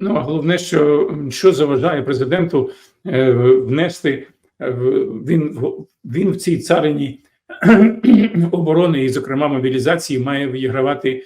Ну а головне, що, що заважає президенту е, внести е, він, він в цій царині оборони і, зокрема, мобілізації, має відігравати е,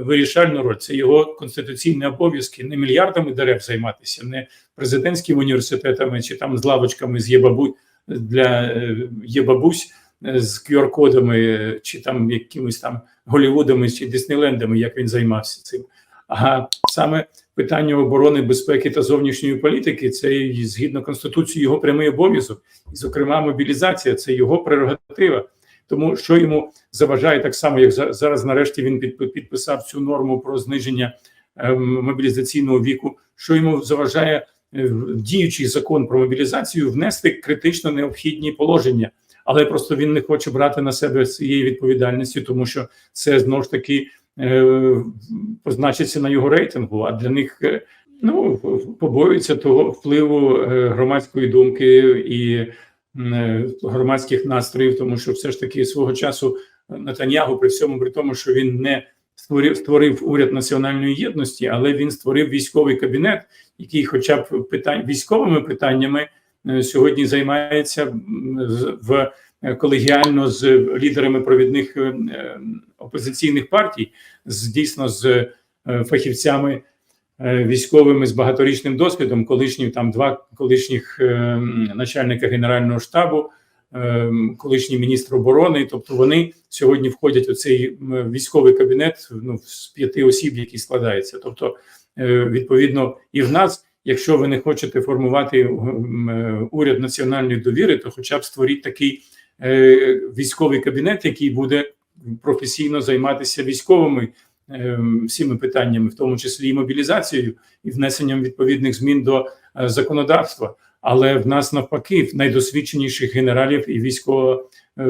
вирішальну роль. Це його конституційні обов'язки, не мільярдами дерев займатися, не президентськими університетами чи там з лавочками з єбабу для е, єбабусь е, з QR-кодами, чи там якимись там Голівудами чи Диснейлендами, як він займався цим. А саме питання оборони, безпеки та зовнішньої політики це згідно конституції його прямий обов'язок, і, зокрема, мобілізація це його прерогатива. Тому що йому заважає так само, як за- зараз, нарешті, він підписав цю норму про зниження ем, мобілізаційного віку. Що йому заважає е, діючий закон про мобілізацію внести критично необхідні положення, але просто він не хоче брати на себе цієї відповідальності, тому що це знову ж таки позначиться на його рейтингу. А для них е, ну побоюються того впливу е, громадської думки і е, громадських настроїв, тому що все ж таки свого часу Натаньягу, при всьому при тому, що він не створив створив уряд національної єдності, але він створив військовий кабінет, який, хоча б питань військовими питаннями, е, сьогодні займається в е, колегіально з лідерами провідних е, е, опозиційних партій, з дійсно з е, фахівцями е, військовими з багаторічним досвідом, колишні там два колишніх е, начальника генерального штабу, е, колишній міністр оборони. Тобто вони сьогодні входять у цей військовий кабінет ну, з п'яти осіб, який складається. Тобто, е, відповідно, і в нас. Якщо ви не хочете формувати е, уряд національної довіри, то хоча б створіть такий е, військовий кабінет, який буде професійно займатися військовими е, всіми питаннями, в тому числі і мобілізацією і внесенням відповідних змін до е, законодавства. Але в нас навпаки найдосвідченіших генералів і військово, е,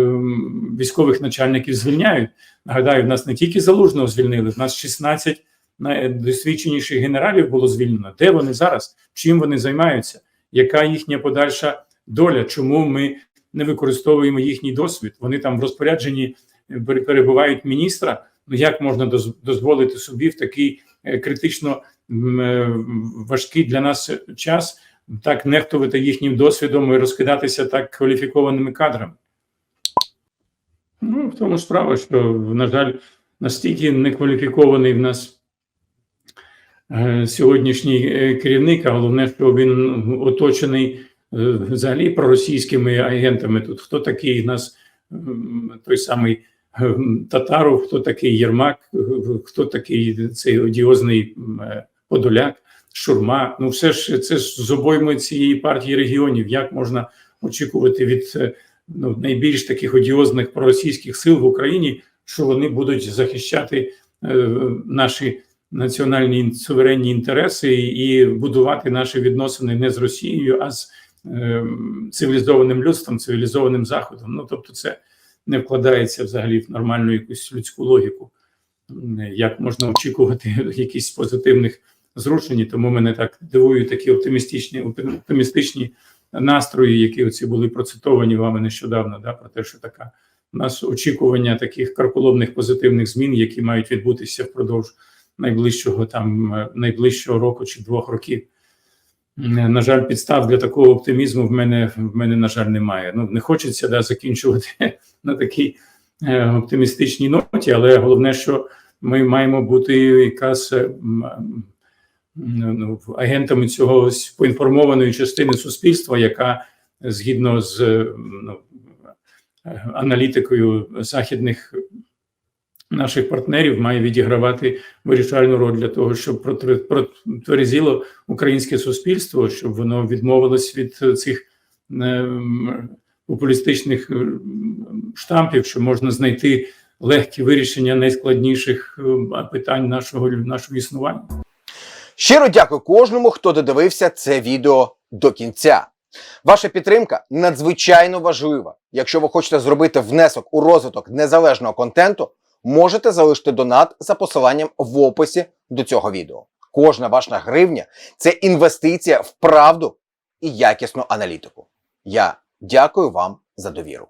військових начальників звільняють. Нагадаю, в нас не тільки залужного звільнили, в нас 16 найдосвідченіших генералів було звільнено. Де вони зараз? Чим вони займаються? Яка їхня подальша доля? Чому ми не використовуємо їхній досвід? Вони там в розпорядженні е, перебувають міністра. Ну як можна дозволити собі в такий е, критично е, важкий для нас час так нехтувати їхнім досвідом і розкидатися так кваліфікованими кадрами? Ну, в тому справа, що, на жаль, настільки некваліфікований в нас сьогоднішній керівник, а головне, що він оточений взагалі проросійськими агентами. Тут хто такий нас той самий е, Татаров, хто такий Єрмак, е, хто такий цей одіозний е, Подоляк, Шурма. Ну, все ж це ж з обойми цієї партії регіонів. Як можна очікувати від е, ну, найбільш таких одіозних проросійських сил в Україні, що вони будуть захищати е, наші національні суверенні інтереси і будувати наші відносини не з Росією, а з е, цивілізованим людством, цивілізованим заходом. Ну тобто, це не вкладається взагалі в нормальну якусь людську логіку. Як можна очікувати якісь позитивних зрушень, тому мене так дивують такі оптимістичні оптимістичні настрої, які оці були процитовані вами нещодавно, да, про те, що така у нас очікування таких карколомних позитивних змін, які мають відбутися впродовж найближчого там е, найближчого року чи двох років. М, На жаль, підстав для такого оптимізму в мене в мене, на жаль, немає. Ну не хочеться да, закінчувати на такій е, оптимістичній ноті, але головне, що ми маємо бути якраз е, м, ну, агентами цього поінформованої частини суспільства, яка згідно з е, ну, е, аналітикою західних наших партнерів має відігравати вирішальну роль для того, щоб протверезіло українське суспільство, щоб воно відмовилось від цих ем, популістичних ем, штампів, що можна знайти легкі вирішення найскладніших питань нашого нашого існування. Щиро дякую кожному, хто додивився це відео до кінця. Ваша підтримка надзвичайно важлива. Якщо ви хочете зробити внесок у розвиток незалежного контенту, можете залишити донат за посиланням в описі до цього відео. Кожна ваша гривня це інвестиція в правду і якісну аналітику. Я дякую вам за довіру.